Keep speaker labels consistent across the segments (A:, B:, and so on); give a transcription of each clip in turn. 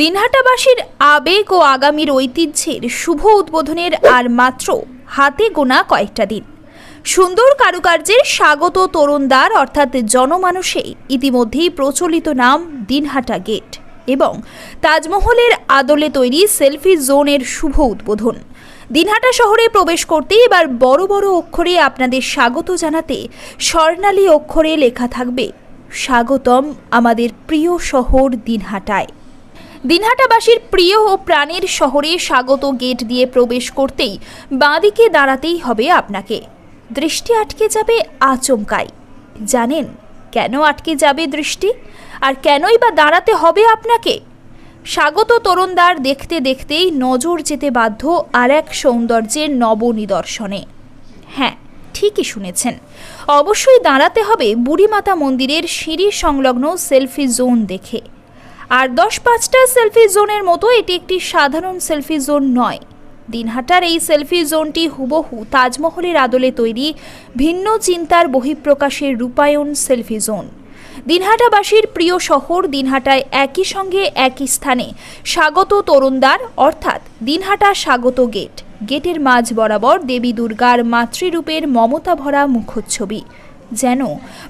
A: দিনহাটাবাসীর আবেগ ও আগামীর ঐতিহ্যের শুভ উদ্বোধনের আর মাত্র হাতে গোনা কয়েকটা দিন। সুন্দর কারুকার্যের স্বাগত তরুণদার অর্থাৎ জনমানুষে ইতিমধ্যেই প্রচলিত নাম দিনহাটা গেট এবং তাজমহলের আদলে তৈরি সেলফি জোনের শুভ উদ্বোধন। দিনহাটা শহরে প্রবেশ করতে এবার বড় বড় অক্ষরে আপনাদের স্বাগত জানাতে স্বর্ণালী অক্ষরে লেখা থাকবে, স্বাগতম আমাদের প্রিয় শহর দিনহাটায়। দিনহাটাবাসীর প্রিয় ও প্রাণের শহরে স্বাগত গেট দিয়ে প্রবেশ করতেই বাঁদিকে দাঁড়াতেই হবে আপনাকে। দৃষ্টি আটকে যাবে আচমকাই। জানেন, কেন আটকে যাবে দৃষ্টি? আর কেনই বা দাঁড়াতে হবে আপনাকে? স্বাগত তরুণদার দেখতে দেখতেই নজর যেতে বাধ্য আর এক সৌন্দর্যের নবনিদর্শনে। হ্যাঁ ঠিকই শুনেছেন। অবশ্যই দাঁড়াতে হবে বুড়িমাতা মন্দিরের সিঁড়ি সংলগ্ন সেলফি জোন দেখে। আর দশ পাঁচটা সেলফি জোনের মতো এটি একটি সাধারণ সেলফি জোন নয়। দিনহাটার এই সেলফি জোনটি হুবহু তাজমহলের আদলে তৈরি, ভিন্ন চিন্তার বহিঃপ্রকাশের রূপায়ণ সেলফি জোন। দিনহাটাবাসীর প্রিয় শহর দিনহাটায় একই সঙ্গে একই স্থানে স্বাগত তরুণদার অর্থাৎ দিনহাটা স্বাগত গেট। গেটের মাঝ বরাবর দেবী দুর্গার মাতৃরূপের মমতা ভরা মুখচ্ছবি। যেন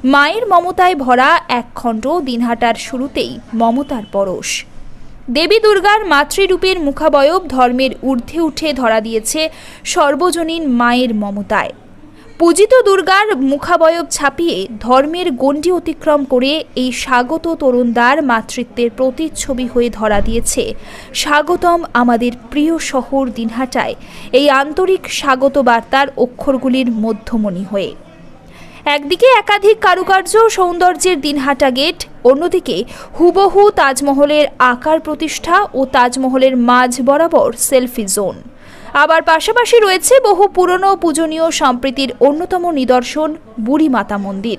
A: মায়ের মমতায় ভরা এক খণ্ড দিনহাটার শুরুতেই মমতার পরশ। দেবী দুর্গার মাতৃরূপের মুখাবয়ব ধর্মের ঊর্ধ্বে উঠে ধরা দিয়েছে সর্বজনীন মায়ের মমতায়। পূজিত দুর্গার মুখাবয়ব ছাপিয়ে ধর্মের গণ্ডি অতিক্রম করে এই স্বাগত তরুণদার মাতৃত্বের প্রতিচ্ছবি হয়ে ধরা দিয়েছে স্বাগতম আমাদের প্রিয় শহর দিনহাটায়, এই আন্তরিক স্বাগত বার্তার অক্ষরগুলির মধ্যমণি হয়ে। একদিকে একাধিক কারুকার্য সৌন্দর্যের দিনহাটা গেট, অন্যদিকে হুবহু তাজমহলের আকার প্রতিষ্ঠা ও তাজমহলের মাঝ বরাবর সেলফি জোন। আবার পাশাপাশি রয়েছে বহু পুরনো পূজনীয় সম্প্রীতির অন্যতম নিদর্শন বুড়িমাতা মন্দির।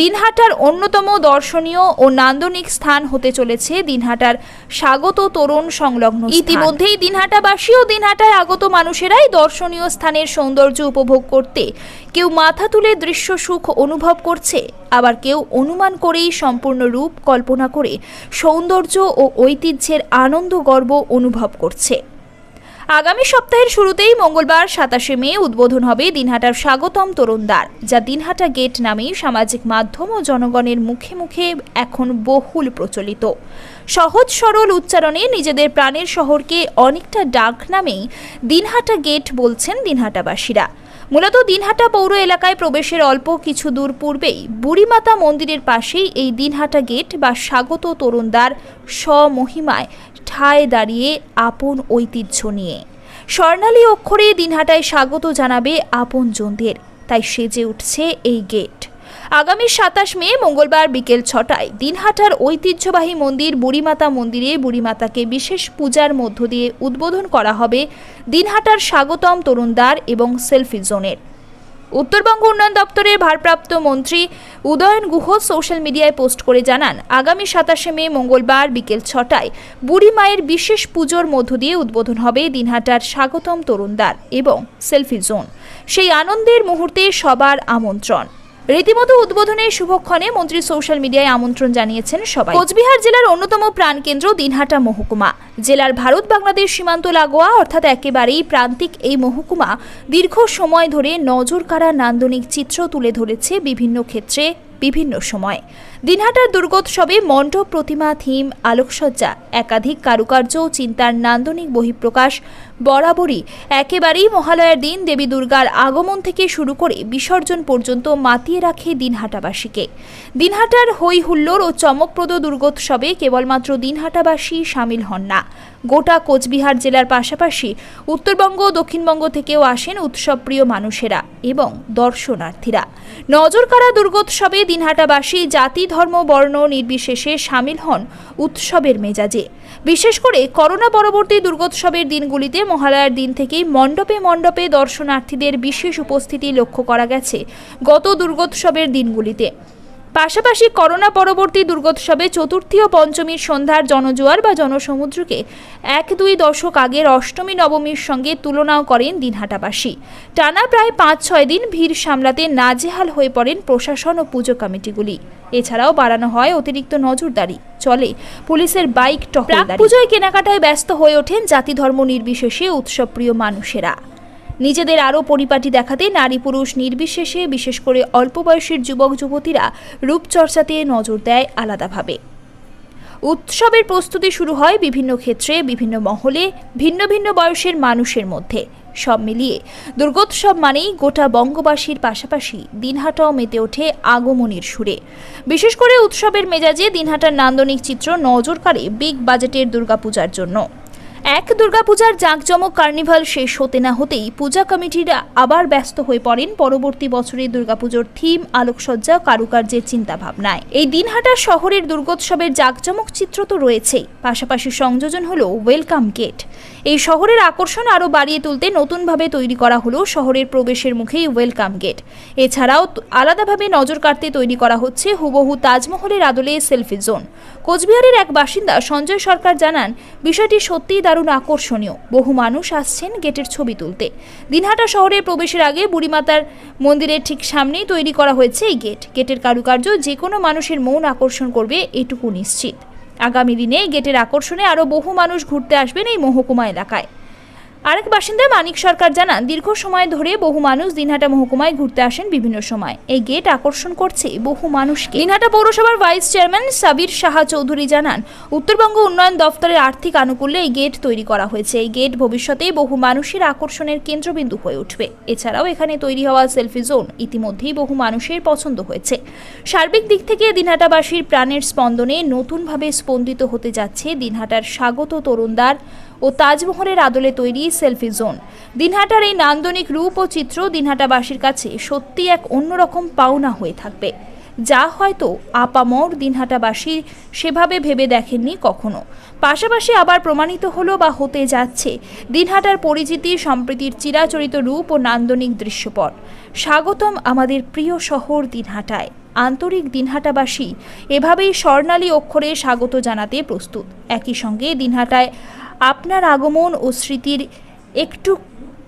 A: দিনহাটার অন্যতম দর্শনীয় ও নান্দনিক স্থান হতে চলেছে দিনহাটার স্বাগত তরুণ সংলগ্ন ইতিমধ্যেই দিনহাটাবাসী ও দিনহাটায় আগত মানুষেরাই দর্শনীয় স্থানের সৌন্দর্য উপভোগ করতে কেউ মাথা তুলে দৃশ্য সুখ অনুভব করছে, আবার কেউ অনুমান করেই সম্পূর্ণ রূপ কল্পনা করে সৌন্দর্য ও ঐতিহ্যের আনন্দ গর্ব অনুভব করছে। আগামী সপ্তাহের শুরুতেই মঙ্গলবার সাতাশে মে উদ্বোধন হবে দিনহাটার স্বাগতম তরুণদ্বার যা দিনহাটা গেট নামেই সামাজিক মাধ্যম ও জনগণের মুখে মুখে এখন বহুল প্রচলিত। সহজ, সরল উচ্চারণে নিজেদের প্রাণের শহরকে অনেকটা ডাক নামেই দিনহাটা গেট বলছেন দিনহাটাবাসীরা। মূলত দিনহাটা পৌর এলাকায় প্রবেশের অল্প কিছু দূর পূর্বেই বুড়িমাতা মন্দিরের পাশেই এই দিনহাটা গেট বা স্বাগত তরুণদার স্বমহিমায় ঠায় দাঁড়িয়ে আপন ঐতিহ্য নিয়ে। স্বর্ণালী অক্ষরে দিনহাটায় স্বাগত জানাবে আপন জনদের, তাই সেজে উঠছে এই গেট। আগামী সাতাশ মে, মঙ্গলবার বিকেল ছটায় দিনহাটার ঐতিহ্যবাহী মন্দির বুড়িমাতা মন্দিরে বুড়িমাতাকে বিশেষ পূজার মধ্য দিয়ে উদ্বোধন করা হবে দিনহাটার স্বাগতম তরুণদার এবং সেলফি জোনের। উত্তরবঙ্গ উন্নয়ন দপ্তরের ভারপ্রাপ্ত মন্ত্রী উদয়ন গুহ সোশ্যাল মিডিয়ায় পোস্ট করে জানান, আগামী সাতাশে মে, মঙ্গলবার বিকেল ছটায় বুড়ি মায়ের বিশেষ পুজোর মধ্য দিয়ে উদ্বোধন হবে দিনহাটার স্বাগতম তরুণদার এবং সেলফি জোন। সেই আনন্দের মুহূর্তে সবার আমন্ত্রণ। রীতিমতো উদ্বোধনের শুভক্ষণে মন্ত্রী সোশ্যাল মিডিয়ায় আমন্ত্রণ জানিয়েছেন সবাই। কোচবিহার জেলার অন্যতম প্রাণকেন্দ্র দিনহাটা মহকুমা। জেলার ভারত বাংলাদেশ সীমান্ত লাগোয়া, অর্থাৎ একেবারেই প্রান্তিক এই মহকুমা, দীর্ঘ সময় ধরে নজর কাড়া নান্দনিক চিত্র তুলে ধরেছে বিভিন্ন ক্ষেত্রে বিভিন্ন সময়। দিনহাটার দুর্গোৎসবে মণ্ডপ, প্রতিমা, থিম, আলোকসজ্জা, একাধিক কারুকার্য ও চিন্তার নান্দনিক বহিঃপ্রকাশ, বরাবরই। একেবারেই মহালয়ার দিন দেবী দুর্গার আগমন থেকে শুরু করে বিসর্জন পর্যন্ত মাতিয়ে রাখে দিনহাটাবাসীকে। দিনহাটার হই হুল্লোড় ও চমকপ্রদ দুর্গোৎসবে কেবলমাত্র দিনহাটাবাসী সামিল হন না। গোটা কোচবিহার জেলার পাশাপাশি উত্তরবঙ্গ, দক্ষিণবঙ্গ থেকেও আসেন উৎসবপ্রিয় মানুষেরা এবং দর্শনার্থীরা। নজরকাড়া দুর্গোৎসবে দিনহাটাবাসী জাতি ধর্ম, বর্ণ, নির্বিশেষে সামিল হন উৎসবের মেজাজে। বিশেষ করে করোনা পরবর্তী দুর্গোৎসবের দিনগুলিতে মহালয়ার দিন থেকেই মণ্ডপে মণ্ডপে দর্শনার্থীদের বিশেষ উপস্থিতি লক্ষ্য করা গেছে গত দুর্গোৎসবের দিনগুলিতে। পাশাপাশি করোনা পরবর্তী দুর্গোৎসবে চতুর্থী ও পঞ্চমীর সন্ধ্যার জনজোয়ার বা জনসমুদ্রকে এক দুই দশক আগের অষ্টমী নবমীর সঙ্গে তুলনাও করেন দিনহাটাবাসী। টানা প্রায় পাঁচ ছয় দিন ভিড় সামলাতে নাজেহাল হয়ে পড়েন প্রশাসন ও পুজো কমিটিগুলি। এছাড়াও বাড়ানো হয় অতিরিক্ত নজরদারি, চলে পুলিশের বাইক টহলদারি পুজোয় কেনাকাটায় ব্যস্ত হয়ে ওঠেন জাতি ধর্ম নির্বিশেষে উৎসবপ্রিয় মানুষেরা। নিজেদের আরও পরিপাটি দেখাতে নারী পুরুষ নির্বিশেষে, বিশেষ করে অল্প বয়সের যুবক যুবতীরা রূপচর্চাতে নজর দেয় আলাদাভাবে। উৎসবের প্রস্তুতি শুরু হয় বিভিন্ন ক্ষেত্রে, বিভিন্ন মহলে, ভিন্ন ভিন্ন বয়সের মানুষের মধ্যে। সব মিলিয়ে দুর্গোৎসব মানেই গোটা বঙ্গবাসীর পাশাপাশি দিনহাটাও মেতে ওঠে আগমনীর সুরে। বিশেষ করে উৎসবের মেজাজে দিনহাটার নান্দনিক চিত্র নজর কাড়ে বিগ বাজেটের দুর্গাপূজার জন্য। এক দুর্গাপূজার জাঁকজমক কার্নিভাল শেষ হতে না হতেই পূজা কমিটিরা আবার ব্যস্ত হয়ে পড়েন পরবর্তী বছরের দুর্গাপুজোর থিম, আলোকসজ্জা, কারুকার্যের চিন্তাভাবনায়। এই দিনহাটার শহরের দুর্গোৎসবের জাঁকজমক চিত্র তো রয়েছেই, পাশাপাশি সংযোজন হল ওয়েলকাম গেট। এই শহরের আকর্ষণ আরও বাড়িয়ে তুলতে নতুনভাবে তৈরি করা হলো শহরের প্রবেশের মুখেই ওয়েলকাম গেট। এছাড়াও আলাদাভাবে নজর কাড়তে তৈরি করা হচ্ছে হুবহু তাজমহলের আদলে সেলফি জোন। কোচবিহারের এক বাসিন্দা সঞ্জয় সরকার জানান, বিষয়টি সত্যিই দারুণ আকর্ষণীয়। বহু মানুষ আসছেন গেটের ছবি তুলতে। দিনহাটা শহরে প্রবেশের আগে বুড়িমাতার মন্দিরের ঠিক সামনেই তৈরি করা হয়েছে এই গেট। গেটের কারুকার্য যে কোনো মানুষের মন আকর্ষণ করবে, এটুকু নিশ্চিত। আগামী দিনে গেটের আকর্ষণে আরও বহু মানুষ ঘুরতে আসবেন এই মহকুমা এলাকায়। আরেক বাসিন্দা মানিক সরকার জানান, দীর্ঘ সময় ধরে বহু মানুষ দিনহাটা মহকুমায় ঘুরতে আসেন বিভিন্ন সময়। এই গেট আকর্ষণ করছে বহু মানুষকে। দিনহাটা পৌরসভার ভাইস চেয়ারম্যান সাবির সাহা চৌধুরী জানান, উত্তরবঙ্গ উন্নয়ন দফতরের আর্থিক আনুকূল্যে এই গেট তৈরি করা হয়েছে। এই গেট ভবিষ্যতে বহু মানুষের আকর্ষণের কেন্দ্রবিন্দু হয়ে উঠবে। এছাড়াও এখানে তৈরি হওয়া সেলফি জোন ইতিমধ্যেই বহু মানুষের পছন্দ হয়েছে। সার্বিক দিক থেকে দিনহাটাবাসীর প্রাণের স্পন্দনে নতুনভাবে স্পন্দিত হতে যাচ্ছে দিনহাটার স্বাগত তরুণদার ও তাজমহলের আদলে তৈরি সেলফি জোন। দিনহাটার এই নান্দনিক রূপ ও চিত্র দিনহাটাবাসীর কাছে সত্যি এক অন্যরকম পাওনা হয়ে থাকবে। যা হয়তো আপামর দিনহাটাবাসী সেভাবে ভেবে দেখেননি কখনো। পাশাপাশি আবার প্রমাণিত হলো বা হতে যাচ্ছে দিনহাটার পরিচিতি সম্প্রীতির চিরাচরিত রূপ ও নান্দনিক দৃশ্যপট। স্বাগতম আমাদের প্রিয় শহর দিনহাটায়। আন্তরিক দিনহাটাবাসী এভাবেই স্বর্ণালী অক্ষরে স্বাগত জানাতে প্রস্তুত। একই সঙ্গে দিনহাটায় আপনার আগমন ও স্মৃতির একটু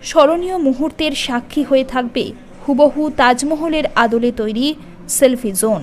A: স্মরণীয় মুহূর্তের সাক্ষী হয়ে থাকবে। হুবহু তাজমহলের আদলে তৈরি সেলফি জোন।